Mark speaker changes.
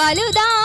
Speaker 1: బలుదా